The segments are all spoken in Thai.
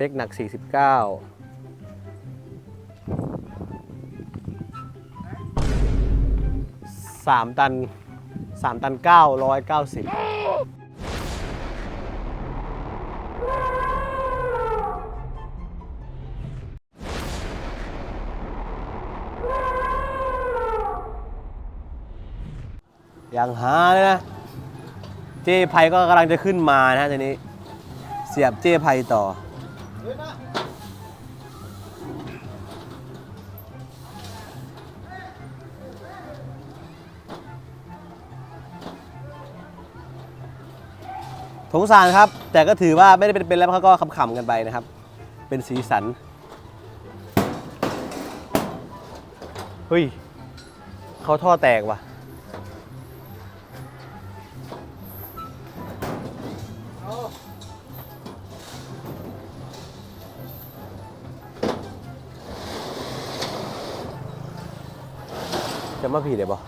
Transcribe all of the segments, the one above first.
เป๊กหนัก 49สามตันสามตันเก้าร้อยเก้าสิบอย่างหาเลยนะ เจ้ไพก็กำลังจะขึ้นมานะฮะทีนี้ เสียบเจ้ไพต่อ สงสารครับ แต่ก็ถือว่าไม่ได้เป็นเป็นแล้วเขาก็ขำๆกันไปนะครับ เป็นสีสัน เฮ้ยเขาท่อแตกว่ะ จะมาผีได้ปะ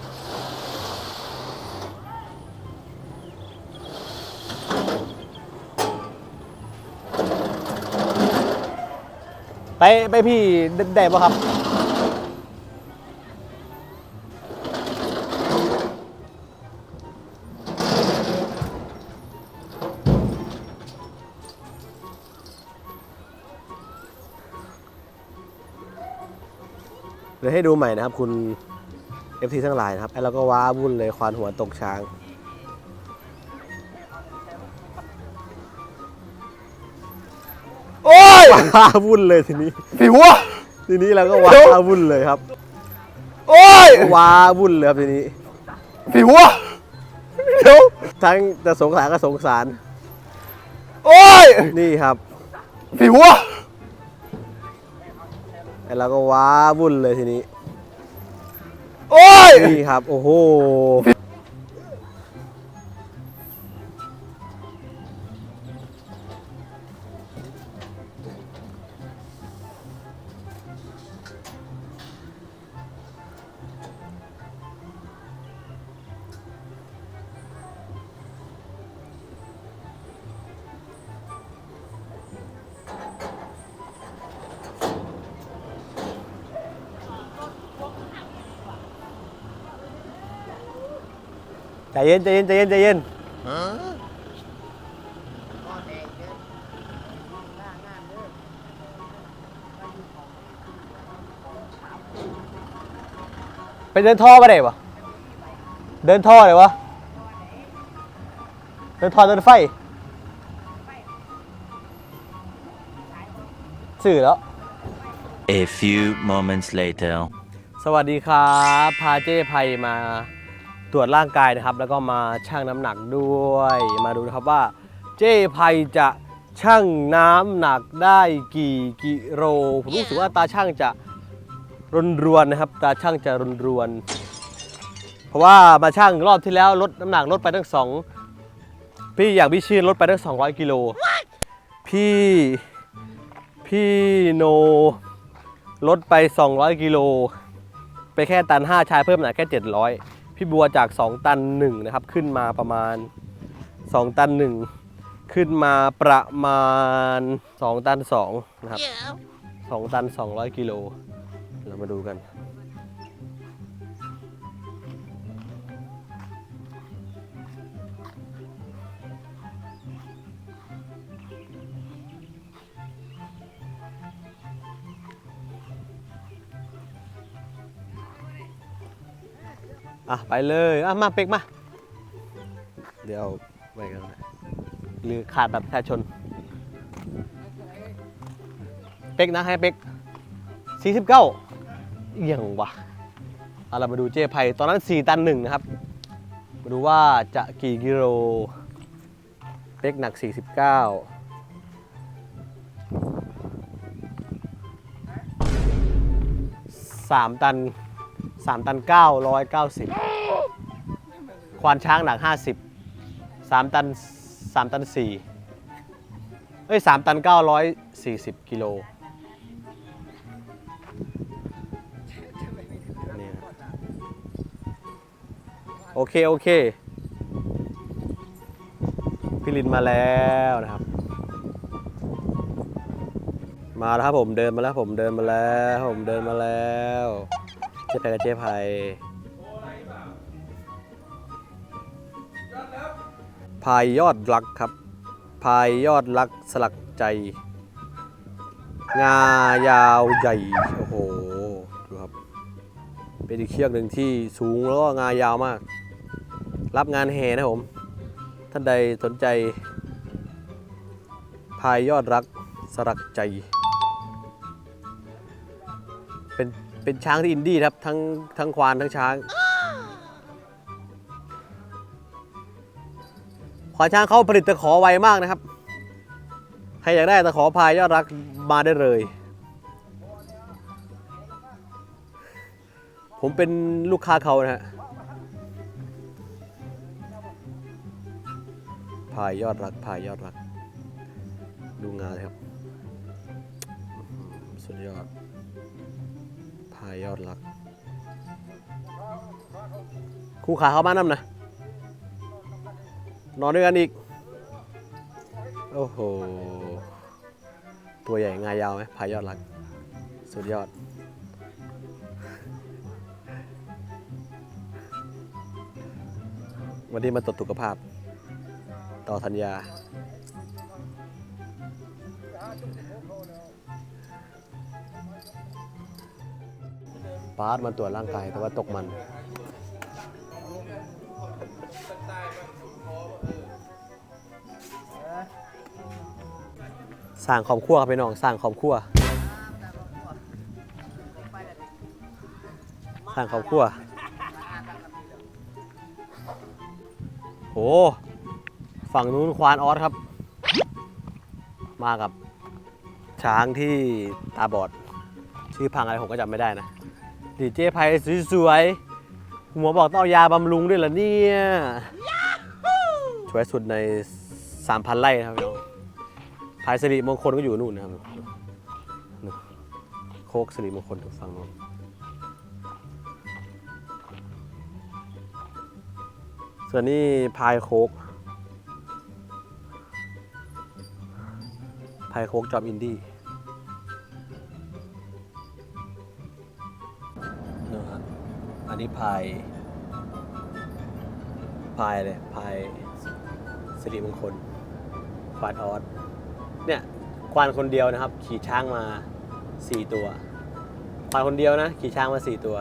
ไปไปพี่ได้ปะครับ เดี๋ยวให้ดูใหม่นะครับคุณ FT ทั้งหลายนะครับแล้วเราก็ว้าวุ่นเลยควานหัวตกช้าง โอ้ยว้าวุ่นเลยทีนี้สิหัว ทีนี้เราก็ว้าวุ่นเลยครับ โอ้ยว้าวุ่นเลยครับทีนี้สิหัวเดี๋ยวทั้งจะสงสารก็สงสาร โอ้ยนี่ครับสิหัว แล้วเราก็ว้าวุ่นเลยทีนี้ โอ้ย นี่ครับ โอ้โห ใจเย็นใจเย็นใจเย็นใจเย็นไปเดินท่อมาได้ปะเดินท่อเลยวะเดินท่อเดินไฟสื่อแล้ว A few moments later. สวัสดีครับ พาเจ้ไพมา ตรวจร่างกายนะครับ แล้วก็มาชั่งน้ำหนักด้วย มาดูนะครับว่าเจ้ไพจะชั่งน้ำหนักได้กี่กิโลผมรู้สึกว่าตาช่างจะรนรวนนะครับ ตาช่างจะรนรวน เพราะว่ามาช่างรอบที่แล้วลดน้ำหนักลดไปทั้งสองพี่อย่างพี่ชื่นลดไปทั้ง200กิโลพี่พี่โนลดไป 200 กิโล ไปแค่ตัน 5 ชายเพิ่มหนักแค่ 700 พี่บัวจาก 2 ตัน1นะครับขึ้นมาประมาณ 2 ตัน 1 ขึ้นมาประมาณ 2 ตัน2นะครับ2ตัน 200 กิโลเรามาดูกัน อะไปเลยอะมาเป็กมา เดี๋ยวไปกันนะหรือขาดแบัตรประชาชน เป็กนะให้เป็ก49เอียงวะเอาเรามาดูเจ้ไผ่ตอนนั้น 4 ตันหนึ่งนะครับ มาดูว่าจะกี่กิโล เป็กหนัก 49สามตัน สามตันเก้าร้อยเก้าสิบควานช้างหนักห้าสิบสามตันสามตันสี่เอ้ยสามตันเก้าร้อยสี่สิบกิโลโอเค โอเค พี่ลินมาแล้วนะครับ มาแล้วครับผมเดินมาแล้วผมเดินมาแล้ว ผมเดินมาแล้ว เจ๊ไพกับเจ๊ไพพายยอดรักครับ พายยอดรักสลักใจ งายาวใหญ่ โอ้โห ดูครับ เป็นอีกเชือกหนึ่งที่สูงแล้วก็งายาวมาก รับงานแห่นะผม ท่านใดสนใจ พายยอดรักสลักใจ เป็น เป็นช้างที่อินดี้ครับทั้งทั้งควานทั้งช้างควานช้างเขาผลิตตะขอไวมากนะครับ ใครอยากได้ตะขอพายยอดรักมาได้เลย ผมเป็นลูกค้าเขานะฮะพายยอดรักพายยอดรัก ดูงานเลยครับ สุดยอดายยอดรัก คู่ขาเข้าบ้านน้ำนะนอนด้วยกันอีก โอ้โห ตัวใหญ่งายยาวไหมพายยอดรัก สุดยอด วันนี้มาตรวจสุขภาพ ต่อธัญญา ปาร์ตมาตรวจร่างกายแต่ว่าตกมันสร้างคอบครัวครับพี่น้องสร้างคอบครัวสร้างคอบครัวโหฝั่งนู้นควานออสครับ มากับช้างที่ตาบอด ชื่อพังอะไรผมก็จำไม่ได้นะ ดีเจไพสวยๆหมอบอกต้องเอายาบำรุงด้วยเหรอเนี่ยสวยสุดใน 3,000ไร่นะครับพี่น้องพายสิริมงคลก็อยู่นู่นนะครับโคกสิริมงคลทางฝั่งนู้นส่วนนี้พายโคกพายโคกจอมอินดี้ อันนี้พายพายเลยพายสิริมงคลควานออสเนี่ยควานคนเดียวนะครับ ขี่ช้างมา 4 ตัวควานคนเดียวนะ ขี่ช้างมา 4 ตัว